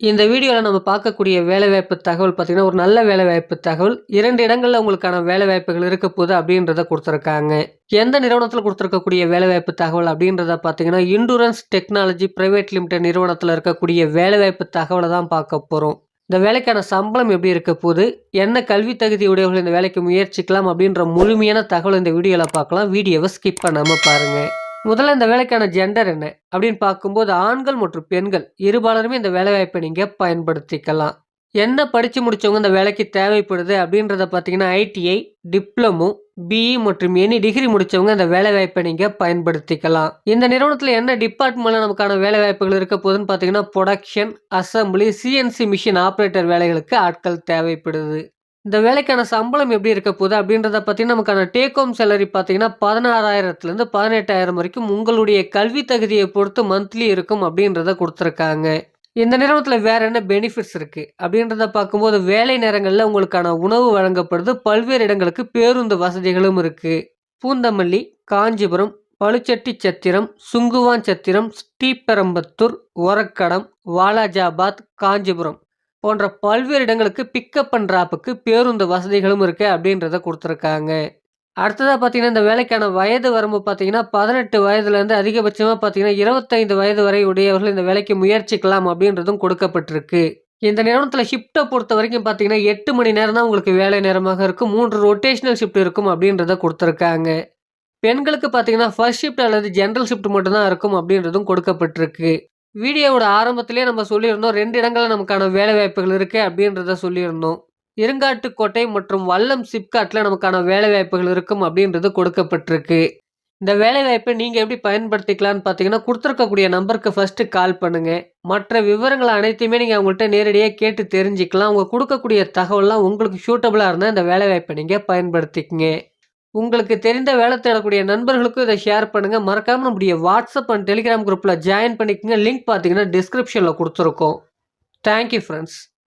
இந்த வீடியோவில் நம்ம பார்க்கக்கூடிய வேலைவாய்ப்பு தகவல் பார்த்தீங்கன்னா ஒரு நல்ல வேலைவாய்ப்பு தகவல். இரண்டு இடங்களில் உங்களுக்கான வேலைவாய்ப்புகள் இருக்க போகுது அப்படின்றத கொடுத்துருக்காங்க. எந்த நிறுவனத்தில் கொடுத்துருக்கக்கூடிய வேலைவாய்ப்பு தகவல் அப்படின்றத பார்த்தீங்கன்னா இண்டூரன்ஸ் டெக்னாலஜி பிரைவேட் லிமிடெட் நிறுவனத்தில் இருக்கக்கூடிய வேலைவாய்ப்பு தகவலை தான் பார்க்க போகிறோம் இந்த வேலைக்கான சம்பளம் எப்படி இருக்க போகுது? என்ன கல்வி தகுதி உடையவர்கள் இந்த வேலைக்கு முயற்சிக்கலாம் அப்படின்ற முழுமையான தகவல் இந்த வீடியோவில் பார்க்கலாம். வீடியோவை ஸ்கிப் பண்ணாமல் பாருங்கள் முதல்ல இந்த வேலைக்கான ஜெண்டர் என்ன அப்படின்னு பார்க்கும்போது ஆண்கள் மற்றும் பெண்கள் இருபாலருமே இந்த வேலைவாய்ப்பை நீங்கள் பயன்படுத்திக்கலாம். என்ன படித்து முடித்தவங்க இந்த வேலைக்கு தேவைப்படுது அப்படின்றத பார்த்தீங்கன்னா I T I diploma B E மற்றும் எனி டிகிரி முடித்தவங்க இந்த வேலைவாய்ப்பை நீங்கள் பயன்படுத்திக்கலாம். இந்த நிறுவனத்தில் என்ன டிபார்ட்மெண்ட்டில் நமக்கான வேலைவாய்ப்புகள் இருக்க போதுன்னு பார்த்தீங்கன்னா production assembly C N C machine operator வேலைகளுக்கு ஆட்கள் தேவைப்படுது. இந்த வேலைக்கான சம்பளம் எப்படி இருக்க போகுது அப்படின்றத பார்த்தீங்கன்னா நமக்கான டேக் ஹோம் சேலரி பார்த்தீங்கன்னா பதினாறாயிரத்துலேருந்து பதினெட்டாயிரம் வரைக்கும் உங்களுடைய கல்வி தகுதியை பொறுத்து மந்த்லி இருக்கும் அப்படின்றத கொடுத்துருக்காங்க. இந்த நிறுவனத்தில் வேற என்ன பெனிஃபிட்ஸ் இருக்கு? அப்படின்றத பார்க்கும்போது வேலை நேரங்களில் உங்களுக்கான உணவு வழங்கப்படுது பல்வேறு இடங்களுக்கு பேருந்து வசதிகளும் இருக்கு. பூந்தமல்லி காஞ்சிபுரம் பழுச்சட்டி சத்திரம் சுங்குவான் சத்திரம் ஸ்ரீபெரம்பத்தூர் ஒரக்கடம் வாலாஜாபாத் காஞ்சிபுரம். போன்ற பல்வேறு இடங்களுக்கு பிக்கப் அண்ட் ட்ராப்புக்கு பேருந்து வசதிகளும் இருக்கு அப்படின்றத கொடுத்துருக்காங்க. அடுத்ததாக பார்த்தீங்கன்னா இந்த வேலைக்கான வயது வரம்பு பார்த்தீங்கன்னா பதினெட்டு வயதுலேருந்து அதிகபட்சமாக பார்த்தீங்கன்னா இருபத்தைந்து வயது வரை உடையவர்கள் இந்த வேலைக்கு முயற்சிக்கலாம் அப்படின்றதும் கொடுக்கப்பட்டிருக்கு. இந்த நிறுவனத்தில் ஷிஃப்ட்டை பொறுத்த வரைக்கும் பார்த்தீங்கன்னா எட்டு மணி நேரம் தான் உங்களுக்கு வேலை நேரமாக இருக்கும். மூன்று ரொட்டேஷனல் ஷிஃப்ட் இருக்கும் அப்படின்றத கொடுத்துருக்காங்க. பெண்களுக்கு பார்த்தீங்கன்னா ஃபர்ஸ்ட் ஷிஃப்ட் அல்லது ஜென்ரல் ஷிஃப்ட் மட்டும்தான் இருக்கும் அப்படின்றதும் கொடுக்கப்பட்டிருக்கு. வீடியோவோட ஆரம்பத்திலே நம்ம சொல்லியிருந்தோம் ரெண்டு இடங்களில் நமக்கான வேலைவாய்ப்புகள் இருக்குது அப்படின்றத சொல்லியிருந்தோம். இருங்காட்டுக்கோட்டை மற்றும் வல்லம் சிப்காட்டில் நமக்கான வேலைவாய்ப்புகள் இருக்கும் அப்படின்றது கொடுக்கப்பட்டிருக்கு. இந்த வேலைவாய்ப்பை நீங்கள் எப்படி பயன்படுத்திக்கலாம்னு பார்த்தீங்கன்னா கொடுத்துருக்கக்கூடிய நம்பருக்கு ஃபஸ்ட்டு கால் பண்ணுங்கள் மற்ற விவரங்கள் அனைத்தையுமே நீங்கள் அவங்கள்ட்ட நேரடியாக கேட்டு தெரிஞ்சுக்கலாம். அவங்க கொடுக்கக்கூடிய தகவல்லாம் உங்களுக்கு சூட்டபுளாக இருந்தால் இந்த வேலைவாய்ப்பை நீங்கள் பயன்படுத்திக்கங்க. உங்களுக்கு தெரிந்த வேலை தேடக்கூடிய நண்பர்களுக்கும் இதை ஷேர் பண்ணுங்கள் மறக்காமல் நம்முடைய வாட்ஸ்அப் அண்ட் டெலிகிராம் குரூப்பில் ஜாயின் பண்ணிக்கோங்க. லிங்க் பார்த்தீங்கன்னா டிஸ்கிரிப்ஷனில் கொடுத்துருக்கோம். Thank you friends